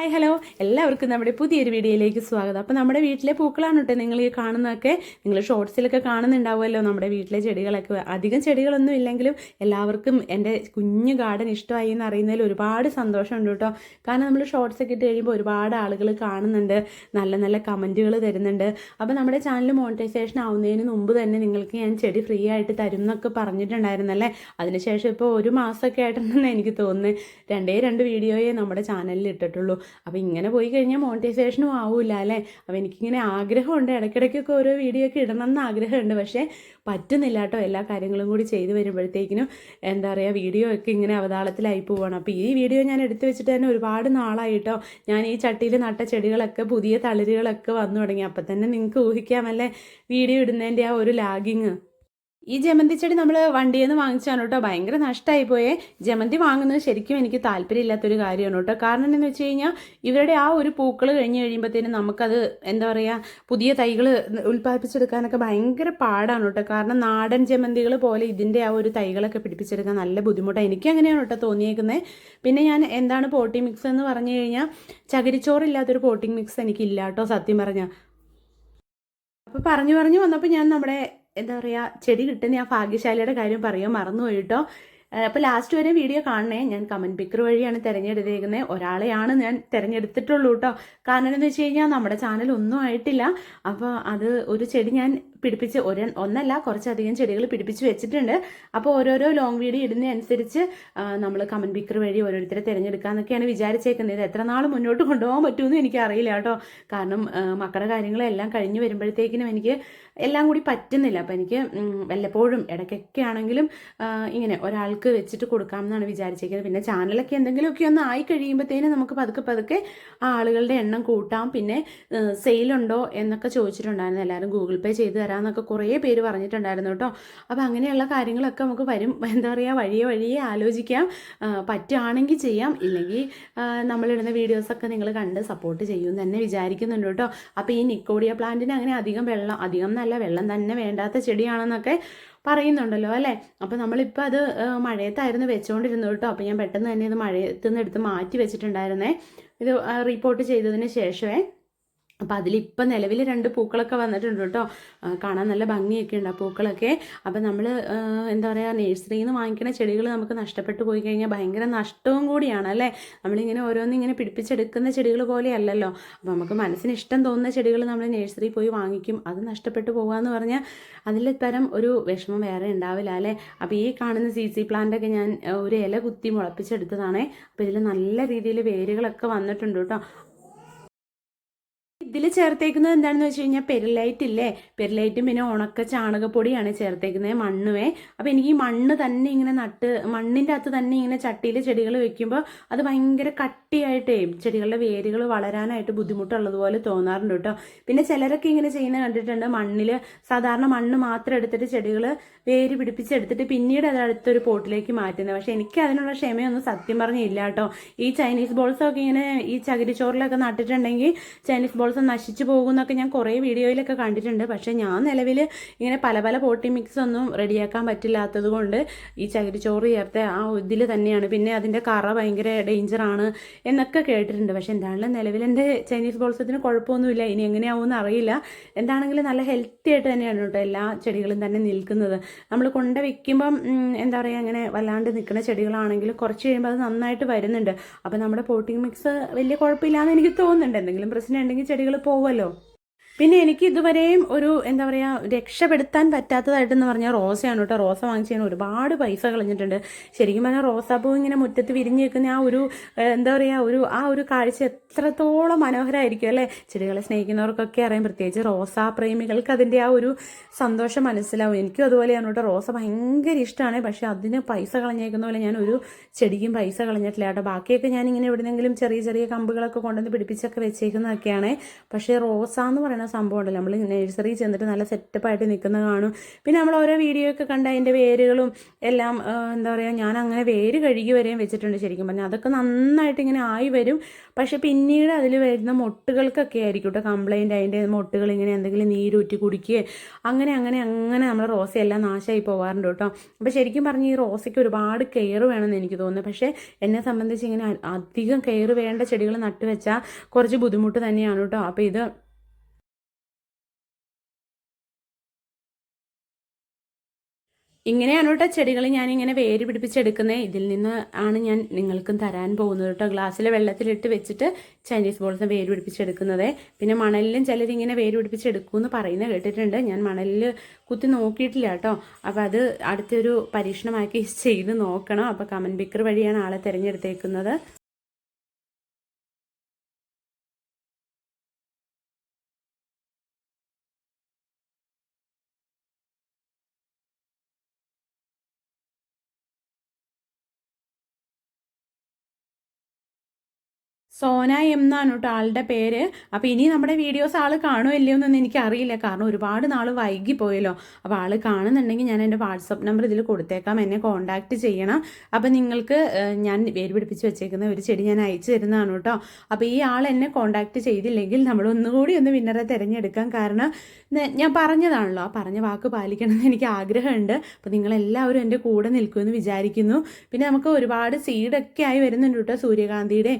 Hi hello എല്ലാവർക്കും നമ്മുടെ പുതിയൊരു വീഡിയോയിലേക്ക് സ്വാഗതം. അപ്പോൾ നമ്മുടെ വീട്ടിലെ പൂക്കളാണ് കേട്ടോ നിങ്ങൾ ഈ കാണുന്നതൊക്കെ. നിങ്ങൾ ഷോർട്സിലൊക്കെ കാണുന്നുണ്ടാവുമല്ലോ. നമ്മുടെ വീട്ടിലെ ചെടികളൊക്കെ. അധികം ചെടികളൊന്നും ഇല്ലെങ്കിലും എല്ലാവർക്കും എന്റെ കുഞ്ഞു ഗാർഡൻ ഇഷ്ടമായി എന്ന് അറിയുന്നതിൽ ഒരുപാട് സന്തോഷമുണ്ട് കേട്ടോ. കാരണം നമ്മൾ ഷോർട്സ് ഒക്കെ ഇട്ട് കഴിയുമ്പോൾ ഒരുപാട് ആളുകൾ കാണുന്നുണ്ട്. നല്ല നല്ല കമന്റുകൾ തരുന്നുണ്ട്. അപ്പോൾ നമ്മുടെ ചാനൽ മോണിറ്റൈസേഷൻ ആവുന്നതിന് മുമ്പ് തന്നെ നിങ്ങൾക്ക് ഞാൻ ചെടി ഫ്രീ ആയിട്ട് തരും എന്നൊക്കെ പറഞ്ഞിട്ടുണ്ടായിരുന്നല്ലേ അതിനുശേഷം ഇപ്പോൾ ഒരു മാസമൊക്കെ ആയിട്ടുണ്ടെന്ന് എനിക്ക് തോന്നുന്നത്. രണ്ടേ രണ്ട് വീഡിയോയെ നമ്മുടെ ചാനലിൽ ഇട്ടിട്ടുള്ളൂ. അപ്പോൾ ഇങ്ങനെ പോയി കഴിഞ്ഞാൽ മോണിറ്റൈസേഷനും ആവില്ല അല്ലേ? അപ്പോൾ എനിക്കിങ്ങനെ ആഗ്രഹമുണ്ട്. ഇടയ്ക്കിടയ്ക്കൊക്കെ ഓരോ വീഡിയോ ഒക്കെ ഇടണം എന്ന് ആഗ്രഹമുണ്ട്. പക്ഷേ പറ്റുന്നില്ല കേട്ടോ. എല്ലാ കാര്യങ്ങളും കൂടി ചെയ്തു വരുമ്പോഴത്തേക്കിനും എന്താ പറയുക വീഡിയോ ഒക്കെ ഇങ്ങനെ അവതാളത്തിലായി പോവാണ്. അപ്പോൾ ഈ വീഡിയോ ഞാൻ എടുത്തു വെച്ചിട്ട് തന്നെ ഒരുപാട് നാളായി കേട്ടോ. ഞാൻ ഈ ചട്ടിയിൽ നട്ട ചെടികളൊക്കെ പുതിയ തളിരുകളൊക്കെ വന്നു തുടങ്ങി. അപ്പം തന്നെ നിങ്ങൾക്ക് ഊഹിക്കാമല്ലേ? വീഡിയോ ഇടുന്നതിന്റെ ആ ഒരു ലാഗിങ്. ഈ ജമന്തി ചെടി നമ്മൾ വണ്ടിയിൽ നിന്ന് വാങ്ങിച്ചാണ് കേട്ടോ. ഭയങ്കര നഷ്ടമായി പോയേ. ജമന്തി വാങ്ങുന്നത് ശരിക്കും എനിക്ക് താല്പര്യമില്ലാത്തൊരു കാര്യമാണ് കേട്ടോ. കാരണം എന്താണെന്ന് വെച്ച് കഴിഞ്ഞാൽ ഇവരുടെ ആ ഒരു പൂക്കൾ കഴിഞ്ഞ് കഴിയുമ്പോഴത്തേനും നമുക്കത് എന്താ പറയുക പുതിയ തൈകൾ ഉൽപ്പാദിപ്പിച്ചെടുക്കാനൊക്കെ ഭയങ്കര പാടാണ് കേട്ടോ. കാരണം നാടൻ ജമന്തികൾ പോലെ ഇതിന്റെ ആ ഒരു തൈകളൊക്കെ പിടിപ്പിച്ചെടുക്കാൻ നല്ല ബുദ്ധിമുട്ടാണ് എനിക്ക് അങ്ങനെയാണ് കേട്ടോ തോന്നിയേക്കുന്നത് പിന്നെ ഞാൻ എന്താണ് പോട്ടിംഗ് മിക്സ് എന്ന് പറഞ്ഞു കഴിഞ്ഞാൽ ചകിരിച്ചോറില്ലാത്തൊരു പോട്ടിംഗ് മിക്സ് എനിക്കില്ല കേട്ടോ സത്യം പറഞ്ഞാൽ അപ്പോൾ പറഞ്ഞു പറഞ്ഞു വന്നപ്പോൾ ഞാൻ നമ്മുടെ എന്താ പറയുക ചെടി കിട്ടുന്ന ആ ഭാഗ്യശാലിയുടെ കാര്യം പറയാൻ മറന്നുപോയി കേട്ടോ. അപ്പോൾ ലാസ്റ്റ് വരെ വീഡിയോ കാണണേ. ഞാൻ കമന്റ് പിക്കർ വഴിയാണ് തിരഞ്ഞെടുത്തേക്കുന്നത് ഒരാളെയാണ് ഞാൻ തിരഞ്ഞെടുത്തിട്ടുള്ളൂ കേട്ടോ. കാരണം എന്ന് വെച്ച് കഴിഞ്ഞാൽ നമ്മുടെ ചാനൽ ഒന്നും ആയിട്ടില്ല. അപ്പോൾ അത് ഒരു ചെടി ഞാൻ പിടിപ്പിച്ച് ഒരു ഒന്നല്ല കുറച്ചധികം ചെടികൾ പിടിപ്പിച്ച് വെച്ചിട്ടുണ്ട്. അപ്പോൾ ഓരോരോ ലോങ് വീഡിയോ ഇടുന്നതനുസരിച്ച് നമ്മൾ കമന്റ് പിക്കർ വഴി ഓരോരുത്തരെ തിരഞ്ഞെടുക്കാമെന്നൊക്കെയാണ് വിചാരിച്ചേക്കുന്നത്. ഇത് എത്ര നാൾ മുന്നോട്ട് കൊണ്ടുപോകാൻ പറ്റുമെന്ന് എനിക്ക് അറിയില്ല കേട്ടോ. കാരണം മക്കളുടെ കാര്യങ്ങളെല്ലാം കഴിഞ്ഞ് വരുമ്പോഴത്തേക്കിനും എനിക്ക് എല്ലാം കൂടി പറ്റുന്നില്ല. അപ്പം എനിക്ക് വല്ലപ്പോഴും ഇടയ്ക്കൊക്കെ ആണെങ്കിലും ഇങ്ങനെ ഒരാൾക്ക് വെച്ചിട്ട് കൊടുക്കാം എന്നാണ് വിചാരിച്ചേക്കുന്നത്. പിന്നെ ചാനലൊക്കെ എന്തെങ്കിലുമൊക്കെ ഒന്ന് ആയി കഴിയുമ്പോഴത്തേനും നമുക്ക് പതുക്കെ പതുക്കെ ആളുകളുടെ എണ്ണം കൂട്ടാം. പിന്നെ സെയിലുണ്ടോ എന്നൊക്കെ ചോദിച്ചിട്ടുണ്ടായിരുന്നു. എല്ലാവരും ഗൂഗിൾ പേ ചെയ്ത് തരാമെന്നൊക്കെ കുറേ പേര് പറഞ്ഞിട്ടുണ്ടായിരുന്നു കേട്ടോ. അപ്പോൾ അങ്ങനെയുള്ള കാര്യങ്ങളൊക്കെ നമുക്ക് വരും. എന്താ പറയുക വഴിയെ വഴിയെ ആലോചിക്കാം. പറ്റുകയാണെങ്കിൽ ചെയ്യാം. ഇല്ലെങ്കിൽ നമ്മളിടുന്ന വീഡിയോസൊക്കെ നിങ്ങൾ കണ്ട് സപ്പോർട്ട് ചെയ്യും തന്നെ വിചാരിക്കുന്നുണ്ട് കേട്ടോ. അപ്പോൾ ഈ നിക്കോഡിയ പ്ലാന്റിന് അങ്ങനെ അധികം വെള്ളം അധികം നല്ല വെള്ളം തന്നെ വേണ്ടാത്ത ചെടിയാണെന്നൊക്കെ പറയുന്നുണ്ടല്ലോ അല്ലേ? അപ്പോൾ നമ്മളിപ്പോൾ അത് മഴയത്തായിരുന്നു വെച്ചുകൊണ്ടിരുന്നത് കേട്ടോ. അപ്പോൾ ഞാൻ പെട്ടെന്ന് തന്നെ ഇത് മഴയത്ത് നിന്ന് എടുത്ത് മാറ്റി വെച്ചിട്ടുണ്ടായിരുന്നേ. ഇത് റിപ്പോർട്ട് ചെയ്തതിന് ശേഷമേ അപ്പോൾ അതിലിപ്പം നിലവിൽ രണ്ട് പൂക്കളൊക്കെ വന്നിട്ടുണ്ട് കേട്ടോ. കാണാൻ നല്ല ഭംഗിയൊക്കെ ഉണ്ട് ആ പൂക്കളൊക്കെ. അപ്പം നമ്മൾ എന്താ പറയുക നേഴ്സറിയിൽ നിന്ന് വാങ്ങിക്കുന്ന ചെടികൾ നമുക്ക് നഷ്ടപ്പെട്ടു പോയി കഴിഞ്ഞാൽ ഭയങ്കര നഷ്ടവും കൂടിയാണ് അല്ലേ? നമ്മളിങ്ങനെ ഓരോന്നിങ്ങനെ പിടിപ്പിച്ചെടുക്കുന്ന ചെടികൾ പോലെയല്ലല്ലോ അപ്പം നമുക്ക് മനസ്സിന് ഇഷ്ടം തോന്നുന്ന ചെടികൾ നമ്മൾ നേഴ്സറിയിൽ പോയി വാങ്ങിക്കും. അത് നഷ്ടപ്പെട്ടു പോകുകയെന്ന് പറഞ്ഞാൽ അതിൽ തരം ഒരു വിഷമം വേറെ ഉണ്ടാവില്ല അല്ലേ? അപ്പം ഈ കാണുന്ന സി സി പ്ലാന്റൊക്കെ ഞാൻ ഒരു ഇല കുത്തി മുളപ്പിച്ചെടുത്തതാണേ. അപ്പം ഇതിൽ നല്ല രീതിയിൽ വേരുകളൊക്കെ വന്നിട്ടുണ്ട് കേട്ടോ. ഇതിൽ ചേർത്തേക്കുന്നത് എന്താണെന്ന് വെച്ച് കഴിഞ്ഞാൽ പെരിലൈറ്റ് ഇല്ലേ? പെരുലൈറ്റും പിന്നെ ഉണക്ക ചാണകപ്പൊടിയാണ് ചേർത്തേക്കുന്നത് മണ്ണുവേ. അപ്പോൾ എനിക്ക് ഈ മണ്ണ് തന്നെ ഇങ്ങനെ നട്ട് മണ്ണിന്റെ അകത്ത് തന്നെ ഇങ്ങനെ ചട്ടിയിൽ ചെടികൾ വെക്കുമ്പോൾ അത് ഭയങ്കര കട്ടിയായിട്ടേ ചെടികളുടെ വേരുകൾ വളരാനായിട്ട് ബുദ്ധിമുട്ടുള്ളതുപോലെ തോന്നാറുണ്ട് കേട്ടോ. പിന്നെ ചിലരൊക്കെ ഇങ്ങനെ ചെയ്യുന്ന കണ്ടിട്ടുണ്ട് മണ്ണിൽ സാധാരണ മണ്ണ് മാത്രം എടുത്തിട്ട് ചെടികൾ വേര് പിടിപ്പിച്ചെടുത്തിട്ട് പിന്നീട് അത് അടുത്തൊരു പോട്ടിലേക്ക് മാറ്റുന്നത്. പക്ഷേ എനിക്ക് അതിനുള്ള ക്ഷമയൊന്നും സത്യം പറഞ്ഞില്ല കേട്ടോ. ഈ ചൈനീസ് ബോൾസൊക്കെ ഇങ്ങനെ ഈ ചകിരിച്ചോറിലൊക്കെ നട്ടിട്ടുണ്ടെങ്കിൽ ചൈനീസ് ബോൾസ് നശിച്ചു പോകുന്നൊക്കെ ഞാൻ കുറേ വീഡിയോയിലൊക്കെ കണ്ടിട്ടുണ്ട്. പക്ഷേ ഞാൻ നിലവിൽ ഇങ്ങനെ പല പല പോട്ടി മിക്സ് ഒന്നും റെഡിയാക്കാൻ പറ്റില്ലാത്തത് കൊണ്ട് ഈ ചകിരിച്ചോറ് ചേർത്ത ആ ഇതിൽ തന്നെയാണ്. പിന്നെ അതിന്റെ കറ ഭയങ്കര ഡേഞ്ചറാണ് എന്നൊക്കെ കേട്ടിട്ടുണ്ട്. പക്ഷേ എന്താണെങ്കിലും നിലവിൽ എന്റെ ചൈനീസ് ബോൾസത്തിന് കുഴപ്പമൊന്നുമില്ല. ഇനി എങ്ങനെയാവുമെന്ന് അറിയില്ല. എന്താണെങ്കിലും നല്ല ഹെൽത്തി ആയിട്ട് തന്നെയാണ് കേട്ടോ എല്ലാ ചെടികളും തന്നെ നിൽക്കുന്നത്. നമ്മൾ കൊണ്ട വെക്കുമ്പം എന്താ പറയുക അങ്ങനെ വല്ലാണ്ട് നിൽക്കുന്ന ചെടികളാണെങ്കിൽ കുറച്ച് കഴിയുമ്പോൾ അത് നന്നായിട്ട് വരുന്നുണ്ട്. അപ്പോൾ നമ്മുടെ പോട്ടിംഗ് മിക്സ് വലിയ കുഴപ്പമില്ലാന്ന് എനിക്ക് തോന്നുന്നുണ്ട്. എന്തെങ്കിലും പ്രശ്നം ഉണ്ടെങ്കിൽ ചെടികൾ പോവുമല്ലോ പിന്നെ എനിക്ക് ഇതുവരെയും ഒരു എന്താ പറയുക രക്ഷപ്പെടുത്താൻ പറ്റാത്തതായിട്ടെന്ന് പറഞ്ഞാൽ റോസയാണ് കേട്ടോ. റോസ വാങ്ങിച്ചു ഞാൻ ഒരുപാട് പൈസ കളഞ്ഞിട്ടുണ്ട്. ശരിക്കും പറഞ്ഞാൽ റോസാപ്പൂ ഇങ്ങനെ മുറ്റത്ത് വിരിഞ്ഞ് നിൽക്കുന്ന ആ ഒരു എന്താ പറയുക ഒരു ആ ഒരു കാഴ്ച എത്രത്തോളം മനോഹരമായിരിക്കും അല്ലേ? ചെടികളെ സ്നേഹിക്കുന്നവർക്കൊക്കെ അറിയാം. പ്രത്യേകിച്ച് റോസാ പ്രേമികൾക്ക് അതിന്റെ ആ ഒരു സന്തോഷം മനസ്സിലാവും. എനിക്കും അതുപോലെയാണ് കേട്ടോ. റോസ ഭയങ്കര ഇഷ്ടമാണ്. പക്ഷേ അതിന് പൈസ കളഞ്ഞേക്കുന്ന പോലെ ഞാൻ ഒരു ചെടിക്കും പൈസ കളഞ്ഞിട്ടില്ല കേട്ടോ. ബാക്കിയൊക്കെ ഞാൻ ഇങ്ങനെ എവിടെയെങ്കിലും ചെറിയ ചെറിയ കമ്പുകളൊക്കെ കൊണ്ടുവന്ന് പിടിപ്പിച്ചൊക്കെ വെച്ചേക്കുന്നതൊക്കെയാണ്. പക്ഷേ റോസ എന്ന് പറയുന്ന സംഭവം ഉണ്ടല്ലോ നമ്മൾ നഴ്സറി ചെന്നിട്ട് നല്ല സെറ്റപ്പായിട്ട് നിൽക്കുന്ന കാണും. പിന്നെ നമ്മൾ ഓരോ വീഡിയോ ഒക്കെ കണ്ട് അതിന്റെ വേരുകളും എല്ലാം എന്താ പറയുക ഞാൻ അങ്ങനെ വേര് കഴുകി വരെയും വെച്ചിട്ടുണ്ട് ശരിക്കും പറഞ്ഞാൽ അതൊക്കെ നന്നായിട്ട് ഇങ്ങനെ ആയി വരും. പക്ഷെ പിന്നീട് അതിൽ വരുന്ന മൊട്ടുകൾക്കൊക്കെ ആയിരിക്കും കേട്ടോ കംപ്ലൈന്റ് അതിന്റെ മൊട്ടുകൾ ഇങ്ങനെ എന്തെങ്കിലും നീരൂറ്റി കുടിക്കുകയോ അങ്ങനെ അങ്ങനെ അങ്ങനെ നമ്മുടെ റോസയെല്ലാം നാശമായി പോകാറുണ്ട് കേട്ടോ അപ്പോൾ ശരിക്കും പറഞ്ഞ് ഈ റോസയ്ക്ക് ഒരുപാട് കെയർ വേണമെന്ന് എനിക്ക് തോന്നുന്നു. പക്ഷേ എന്നെ സംബന്ധിച്ച് ഇങ്ങനെ അധികം കെയർ വേണ്ട ചെടികൾ നട്ടുവെച്ചാൽ കുറച്ച് ബുദ്ധിമുട്ട് തന്നെയാണ് കേട്ടോ അപ്പോൾ ഇത് ഇങ്ങനെയാണ് കേട്ടോ ചെടികൾ ഞാനിങ്ങനെ വേര് പിടിപ്പിച്ചെടുക്കുന്നത് ഇതിൽ നിന്ന് ആണ് ഞാൻ നിങ്ങൾക്കും തരാൻ പോകുന്നത് കേട്ടോ. ഗ്ലാസ്സിൽ വെള്ളത്തിലിട്ട് വെച്ചിട്ട് ചൈനീസ് ബോൾസ് വേര് പിടിപ്പിച്ചെടുക്കുന്നത്. പിന്നെ മണലിലും ചിലരിങ്ങനെ വേര് പിടിപ്പിച്ചെടുക്കുമെന്ന് പറയുന്നത് കേട്ടിട്ടുണ്ട്. ഞാൻ മണലിൽ കുത്തി നോക്കിയിട്ടില്ല കേട്ടോ. അപ്പോൾ അത് അടുത്തൊരു പരീക്ഷണമാക്കി ചെയ്ത് നോക്കണം. അപ്പോൾ കമൻ ബിക്കർ വഴിയാണ് ആളെ തിരഞ്ഞെടുത്തേക്കുന്നത്. സോന എന്നാണ് കേട്ടോ ആളുടെ പേര്. അപ്പോൾ ഇനി നമ്മുടെ വീഡിയോസ് ആൾ കാണുമോ ഇല്ലയോ എന്നൊന്നും എനിക്കറിയില്ല. കാരണം ഒരുപാട് നാൾ വൈകി പോയല്ലോ അപ്പോൾ ആൾ കാണുന്നുണ്ടെങ്കിൽ ഞാൻ എന്റെ വാട്സപ്പ് നമ്പർ ഇതിൽ കൊടുത്തേക്കാം. എന്നെ കോൺടാക്റ്റ് ചെയ്യണം. അപ്പോൾ നിങ്ങൾക്ക് ഞാൻ വേര് പിടിപ്പിച്ച് വെച്ചേക്കുന്ന ഒരു ചെടി ഞാൻ അയച്ചു തരുന്നതാണ് കേട്ടോ. അപ്പോൾ ഈ ആൾ എന്നെ കോൺടാക്റ്റ് ചെയ്തില്ലെങ്കിൽ നമ്മൾ ഒന്നുകൂടി ഒന്ന് വിന്നറെ തിരഞ്ഞെടുക്കാം. കാരണം ഞാൻ പറഞ്ഞതാണല്ലോ. ആ പറഞ്ഞ വാക്ക് പാലിക്കണമെന്ന് എനിക്ക് ആഗ്രഹമുണ്ട്. അപ്പോൾ നിങ്ങളെല്ലാവരും എന്റെ കൂടെ നിൽക്കുമെന്ന് വിചാരിക്കുന്നു. പിന്നെ നമുക്ക് ഒരുപാട് സീഡൊക്കെ ആയി വരുന്നുണ്ട് കേട്ടോ. സൂര്യകാന്തിയുടെ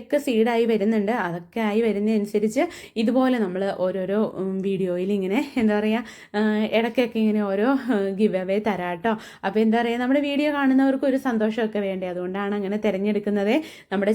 ഇതിന്റെയൊക്കെ സീഡായി വരുന്നുണ്ട്. അതൊക്കെ ആയി വരുന്നതനുസരിച്ച് ഇതുപോലെ നമ്മൾ ഓരോരോ വീഡിയോയിൽ ഇങ്ങനെ എന്താ പറയുക ഇടയ്ക്കൊക്കെ ഇങ്ങനെ ഓരോ ഗിവ് അവേ തരാട്ടോ. അപ്പോൾ എന്താ പറയുക നമ്മുടെ വീഡിയോ കാണുന്നവർക്ക് ഒരു സന്തോഷമൊക്കെ വേണ്ടേ? അതുകൊണ്ടാണ് അങ്ങനെ തിരഞ്ഞെടുക്കുന്നത്. നമ്മുടെ